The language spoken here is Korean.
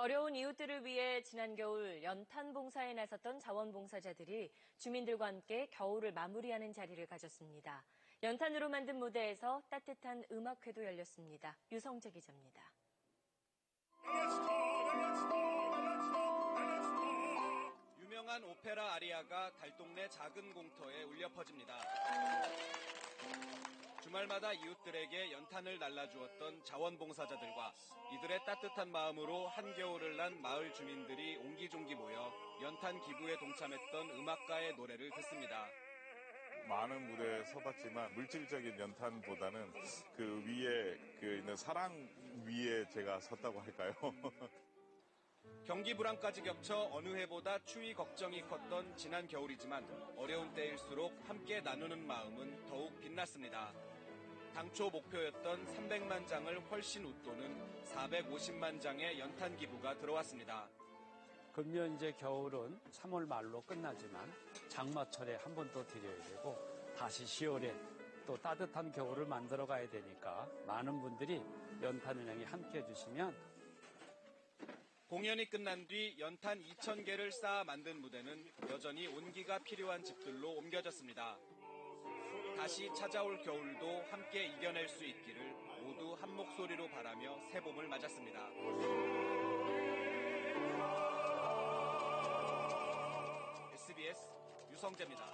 어려운 이웃들을 위해 지난 겨울 연탄 봉사에 나섰던 자원봉사자들이 주민들과 함께 겨울을 마무리하는 자리를 가졌습니다. 연탄으로 만든 무대에서 따뜻한 음악회도 열렸습니다. 유성재 기자입니다. 유명한 오페라 아리아가 달동네 작은 공터에 울려 퍼집니다. 주말마다 이웃들에게 연탄을 날라주었던 자원봉사자들과 이들의 따뜻한 마음으로 한겨울을 난 마을 주민들이 옹기종기 모여 연탄 기부에 동참했던 음악가의 노래를 듣습니다. 많은 무대에 서봤지만 물질적인 연탄보다는 그 위에 그 있는 사랑 위에 제가 섰다고 할까요? 경기 불황까지 겹쳐 어느 해보다 추위 걱정이 컸던 지난 겨울이지만 어려운 때일수록 함께 나누는 마음은 더욱 빛났습니다. 당초 목표였던 300만 장을 훨씬 웃도는 450만 장의 연탄 기부가 들어왔습니다. 금년 이제 겨울은 3월 말로 끝나지만 장마철에 한 번 더 드려야 되고 다시 10월에 또 따뜻한 겨울을 만들어 가야 되니까 많은 분들이 연탄은행에 함께 해주시면 공연이 끝난 뒤 연탄 2,000개를 쌓아 만든 무대는 여전히 온기가 필요한 집들로 옮겨졌습니다. 다시 찾아올 겨울도 함께 이겨낼 수 있기를 모두 한 목소리로 바라며 새 봄을 맞았습니다. SBS 유성재입니다.